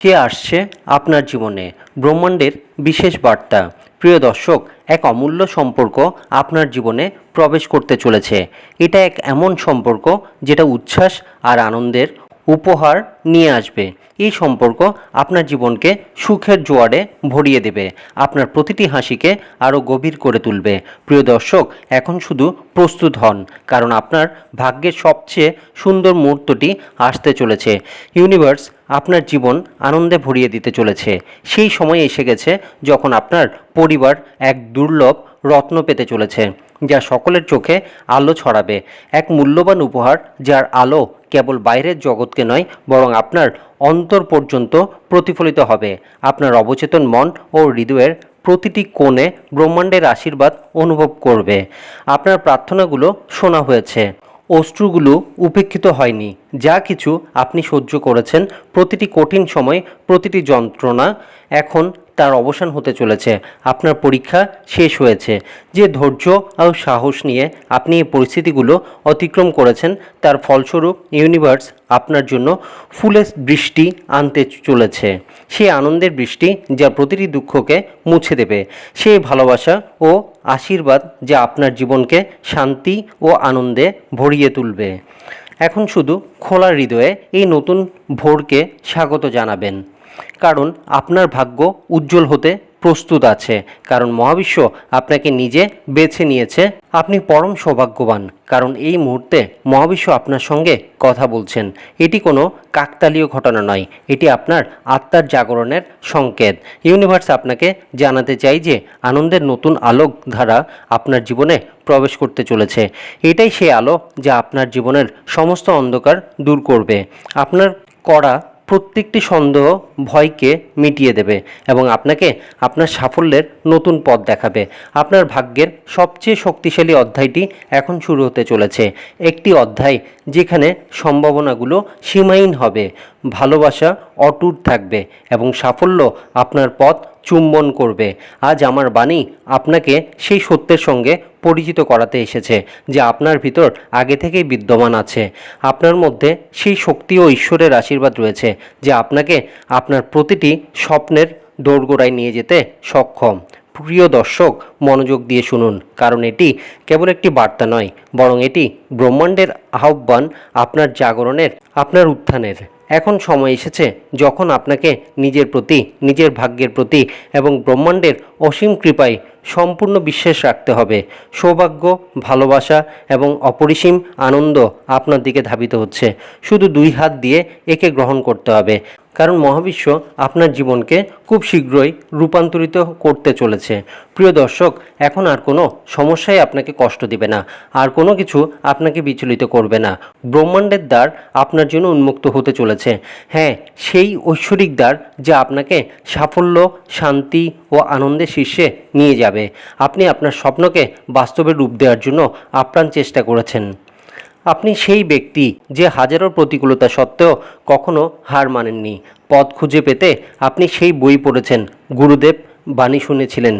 কে আসছে আপনার জীবনে? ব্রহ্মাণ্ডের বিশেষ বার্তা। প্রিয় দর্শক, এক অমূল্য সম্পর্ক আপনার জীবনে প্রবেশ করতে চলেছে। এটা এক এমন সম্পর্ক যেটা উচ্ছ্বাস আর আনন্দের উপহার নিয়ে আসবে। এই সম্পর্ক আপনার জীবনকে সুখের জোয়ারে ভরিয়ে দেবে। আপনার প্রতিটি হাসিকে আরও গভীর করে তুলবে। প্রিয় দর্শক, এখন শুধু প্রস্তুত হন, কারণ আপনার ভাগ্যের সবচেয়ে সুন্দর মুহূর্তটি আসতে চলেছে। ইউনিভার্স আপনার জীবন আনন্দে ভরিয়ে দিতে চলেছে। সেই সময় এসে গেছে যখন আপনার পরিবার এক দুর্লভ রত্ন পেতে চলেছে, যা সকলের চোখে আলো ছড়াবে। এক মূল্যবান উপহার, যার আলো কেবল বাইরের জগৎকে নয়, বরং আপনার অন্তর পর্যন্ত প্রতিফলিত হবে। আপনার অবচেতন মন ও হৃদয়ের প্রতিটি কোণে ব্রহ্মাণ্ডের আশীর্বাদ অনুভব করবে। আপনার প্রার্থনাগুলো শোনা হয়েছে। অশ্রুগুলো উপেক্ষিত হয়নি। যা কিছু আপনি সহ্য করেছেন প্রতিটি কঠিন সময়, প্রতিটি যন্ত্রণা এখন তার অবসান হতে চলেছে। আপনার পরীক্ষা শেষ হয়েছে। যে ধৈর্য ও সাহস নিয়ে আপনি এই পরিস্থিতিগুলো অতিক্রম করেছেন, তার ফলস্বরূপ ইউনিভার্স আপনার জন্য ফুলের বৃষ্টি আনতে চলেছে। সেই আনন্দের বৃষ্টি যা প্রতিটি দুঃখকে মুছে দেবে। সেই ভালোবাসা ও আশীর্বাদ যা আপনার জীবনকে শান্তি ও আনন্দে ভরিয়ে তুলবে। এখন শুধু খোলা হৃদয়ে এই নতুন ভোরকে স্বাগত জানাবেন। কারণ আপনার ভাগ্য উজ্জ্বল হতে প্রস্তুত আছে। কারণ মহাবিশ্ব আপনাকে নিজে বেছে নিয়েছে। আপনি পরম সৌভাগ্যবান, কারণ এই মুহূর্তে মহাবিশ্ব আপনার সঙ্গে কথা বলছেন। এটি কোনো কাকতালীয় ঘটনা নয়, এটি আপনার আত্মার জাগরণের সংকেত। ইউনিভার্স আপনাকে জানাতে চাই যে, আনন্দের নতুন আলোক ধারা আপনার জীবনে প্রবেশ করতে চলেছে। এটাই সেই আলো যা আপনার জীবনের সমস্ত অন্ধকার দূর করবে। আপনার করা প্রত্যেকটি সন্দেহ ভয়কে মিটিয়ে দেবে এবং আপনাকে আপনার সাফল্যের নতুন পথ দেখাবে। আপনার ভাগ্যের সবচেয়ে শক্তিশালী অধ্যায়টি এখন শুরু হতে চলেছে। একটি অধ্যায় যেখানে সম্ভাবনাগুলো সীমাহীন হবে। ভালোবাসা অটুট থাকবে এবং সাফল্য আপনার পথ চুম্বন করবে। আজ আমার বাণী আপনাকে সেই সত্যের সঙ্গে পরিচিত করাতে এসেছে, যে আপনার ভিতর আগে থেকেই বিদ্যমান আছে। আপনার মধ্যে সেই শক্তি ও ঈশ্বরের আশীর্বাদ রয়েছে, যে আপনাকে আপনার প্রতিটি স্বপ্নের দোরগোড়ায় নিয়ে যেতে সক্ষম। প্রিয় দর্শক, মনোযোগ দিয়ে শুনুন, কারণ এটি কেবল একটি বার্তা নয়, বরং এটি ব্রহ্মাণ্ডের আহ্বান আপনার জাগরণের, আপনার উত্থানের। এখন সময় এসেছে যখন আপনাকে নিজের প্রতি, নিজের ভাগ্যের প্রতি এবং ব্রহ্মাণ্ডের অসীম কৃপায় সম্পূর্ণ বিশ্বাস রাখতে হবে। সৌভাগ্য, ভালোবাসা এবং অপরিসীম আনন্দ আপনার দিকে ধাবিত হচ্ছে। শুধু দুই হাত দিয়ে একে গ্রহণ করতে হবে। কারণ মহাবিশ্ব আপনার জীবনকে খুব শীঘ্রই রূপান্তরিত করতে চলেছে। প্রিয় দর্শক, এখন আর কোনো সমস্যাই আপনাকে কষ্ট দিবে না, আর কোনো কিছু আপনাকে বিচলিত করবে না। ব্রহ্মাণ্ডের দ্বার আপনার জন্য উন্মুক্ত হতে চলেছে। হ্যাঁ সেই ঐশ্বরিক দ্বার যা আপনাকে সাফল্য, শান্তি ও আনন্দের শীর্ষে নিয়ে যাবে। আপনি আপনার স্বপ্নকে বাস্তবে রূপ দেওয়ার জন্য আপ্রাণ চেষ্টা করেছেন। আপনি সেই ব্যক্তি যে হাজারো প্রতিকূলতা সত্ত্বেও কখনো হার মানেননি। পথ খুঁজে পেতে আপনি সেই বই পড়েছেন, গুরুদেব বাণী শুনেছিলেন।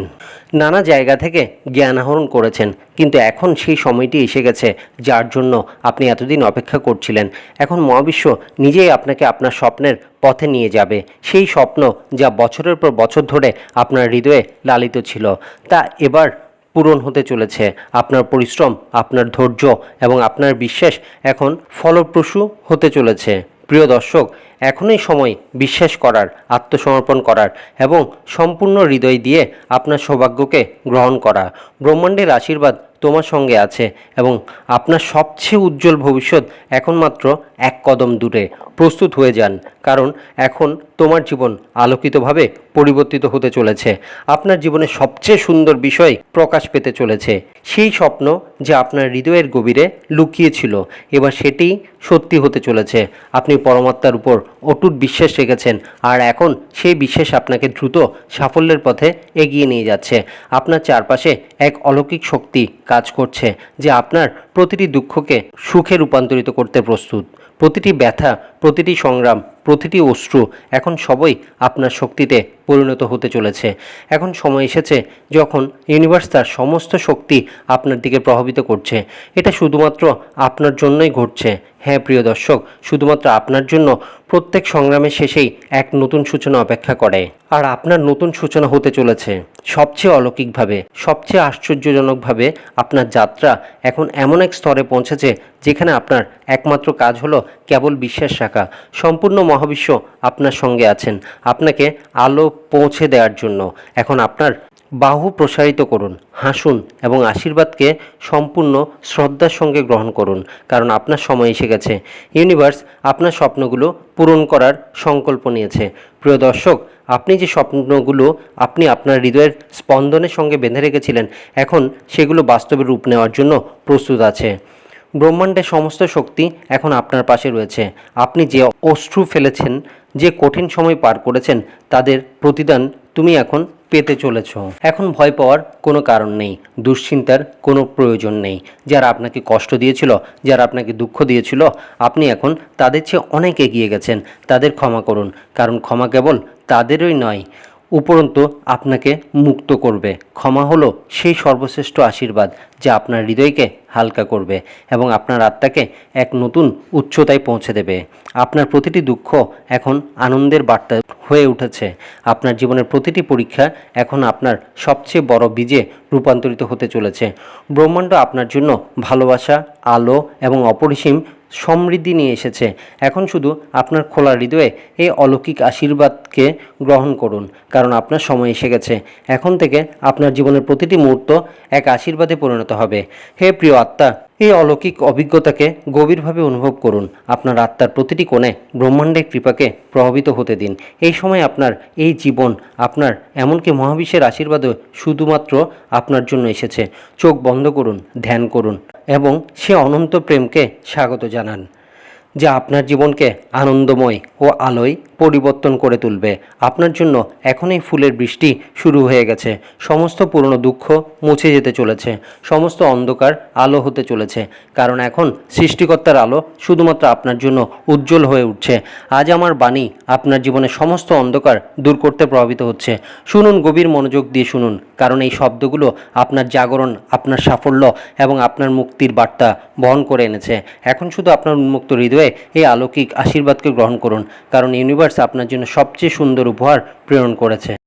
নানা জায়গা থেকে জ্ঞান আহরণ করেছেন, কিন্তু এখন সেই সময়টি এসে গেছে, যার জন্য আপনি এতদিন অপেক্ষা করছিলেন। এখন মহাবিশ্ব নিজেই আপনাকে আপনার স্বপ্নের পথে নিয়ে যাবে। সেই স্বপ্ন যা বছরের পর বছর ধরে আপনার হৃদয়ে লালিত ছিল, তা এবার পূরণ হতে চলেছে। আপনার পরিশ্রম, আপনার ধৈর্য এবং আপনার বিশ্বাস এখন ফলপ্রসূ হতে চলেছে। প্রিয় দর্শক, এখনই সময় বিশ্বাস করার, আত্মসমর্পণ করার এবং সম্পূর্ণ হৃদয় দিয়ে আপনার সৌভাগ্যকে গ্রহণ করা। ব্রহ্মাণ্ডের আশীর্বাদ তোমার সঙ্গে আছে এবং আপনার সবচেয়ে উজ্জ্বল ভবিষ্যৎ এখন মাত্র এক কদম দূরে। প্রস্তুত হয়ে যান, কারণ এখন তোমার জীবন আলোকিতভাবে পরিবর্তিত হতে চলেছে। আপনার জীবনে সবচেয়ে সুন্দর বিষয় প্রকাশ পেতে চলেছে। সেই স্বপ্ন যা আপনার হৃদয়ের গভীরে লুকিয়েছিল। এবার সেটি সত্যি হতে চলেছে। আপনি পরমাত্মার উপর অটুট বিশ্বাস রেখেছেন, আর এখন সেই বিশ্বাস আপনাকে দ্রুত সাফল্যের পথে এগিয়ে নিয়ে যাচ্ছে। আপনার চারপাশে এক অলৌকিক শক্তি কাজ করছে, যে আপনার প্রতিটি দুঃখকে সুখে রূপান্তরিত করতে প্রস্তুত। প্রতিটি ব্যথা, প্রতিটি সংগ্রাম, প্রতিটি অশ্রু এখন সবই আপনার শক্তিতে পরিণত হতে চলেছে। এখন সময় এসেছে যখন ইউনিভার্স তার সমস্ত শক্তি আপনার দিকে প্রভাবিত করছে। এটা শুধুমাত্র আপনার জন্যই ঘটছে। হ্যাঁ প্রিয় দর্শক, শুধুমাত্র আপনার জন্য প্রত্যেক সংগ্রামের শেষেই এক নতুন সূচনা অপেক্ষা করে। আর আপনার নতুন সূচনা হতে চলেছে। সবচেয়ে অলৌকিকভাবে, সবচেয়ে আশ্চর্যজনকভাবে আপনার যাত্রা এখন এমন এক স্তরে পৌঁছেছে, যেখানে আপনার একমাত্র কাজ হলো কেবল বিশ্বাস রাখা। সম্পূর্ণ মহাবিশ্ব আপনার সঙ্গে আছেন। আপনাকে আলো পৌঁছে দেওয়ার জন্য। এখন আপনার বাহু প্রসারিত করুন, হাসুন এবং আশীর্বাদকে সম্পূর্ণ শ্রদ্ধার সঙ্গে গ্রহণ করুন, কারণ আপনার সময় এসে গেছে। ইউনিভার্স, আপনার স্বপ্নগুলো পূরণ করার সংকল্প নিয়েছে। প্রিয় দর্শক, আপনি যে স্বপ্নগুলো আপনি আপনার হৃদয়ের স্পন্দনের সঙ্গে বেঁধে রেখেছিলেন, এখন সেগুলো বাস্তবে রূপ নেওয়ার জন্য প্রস্তুত আছে। ব্রহ্মাণ্ডের সমস্ত শক্তি এখন আপনার পাশে রয়েছে। আপনি যে অশ্রু ফেলেছেন, যে কঠিন সময় পার করেছেন, তাদের প্রতিদান তুমি এখন পেতে চলেছ। এখন ভয় পাওয়ার কোনো কারণ নেই, দুশ্চিন্তার কোনো প্রয়োজন নেই। যারা আপনাকে কষ্ট দিয়েছিল, যারা আপনাকে দুঃখ দিয়েছিল, আপনি এখন তাদের চেয়ে অনেক এগিয়ে গেছেন। তাদের ক্ষমা করুন, কারণ ক্ষমা কেবল তাদেরই নয় উপরন্তু আপনাকে মুক্ত করবে। ক্ষমা হলো সেই সর্বশ্রেষ্ঠ আশীর্বাদ যা আপনার হৃদয়কে হালকা করবে এবং আপনার আত্মাকে এক নতুন উচ্চতায় পৌঁছে দেবে। আপনার প্রতিটি দুঃখ এখন আনন্দের বার্তা হয়ে উঠেছে। আপনার জীবনের প্রতিটি পরীক্ষা এখন আপনার সবচেয়ে বড় বীজে রূপান্তরিত হতে চলেছে। ব্রহ্মাণ্ড আপনার জন্য ভালোবাসা, আলো এবং অপরিসীম সমৃদ্ধি নিয়ে এসেছে। এখন শুধু আপনার খোলা হৃদয়ে এই অলৌকিক আশীর্বাদকে গ্রহণ করুন, কারণ আপনার সময় এসে গেছে। এখন থেকে আপনার জীবনের প্রতিটি মুহূর্ত এক আশীর্বাদে পরিণত হবে। হে প্রিয় আত্মা, এই অলৌকিক অভিজ্ঞতাকে গভীরভাবে অনুভব করুন। আপনার আত্মার প্রতিটি কোণে ব্রহ্মাণ্ডের কৃপাকে প্রভাবিত হতে দিন। এই সময় আপনার এই জীবন, আপনার এমনকি মহাবিশ্বের আশীর্বাদও শুধুমাত্র আপনার জন্য এসেছে। চোখ বন্ধ করুন, ধ্যান করুন। এবং সে অনন্ত প্রেমকে স্বাগত জানান যা আপনার জীবনকে আনন্দময় ও আলোয় পরিবর্তন করে তুলবে। আপনার জন্য এখনই ফুলের বৃষ্টি শুরু হয়ে গেছে। সমস্ত পুরনো দুঃখ মুছে যেতে চলেছে। সমস্ত অন্ধকার আলো হতে চলেছে। কারণ এখন সৃষ্টিকর্তার আলো শুধুমাত্র আপনার জন্য উজ্জ্বল হয়ে উঠছে। আজ আমার বাণী আপনার জীবনের সমস্ত অন্ধকার দূর করতে প্রভাবিত হচ্ছে। শুনুন গভীর মনোযোগ দিয়ে শুনুন। কারণ এই শব্দগুলো আপনার জাগরণ, আপনার সাফল্য এবং আপনার মুক্তির বার্তা বহন করে এনেছে। এখন শুধু আপনার উন্মুক্ত হৃদয়ে এই আলৌকিক আশীর্বাদকে গ্রহণ করুন। কারণ ইউনিভার্স আপনার জন্য সবচেয়ে সুন্দর উপহার প্রেরণ করেছে।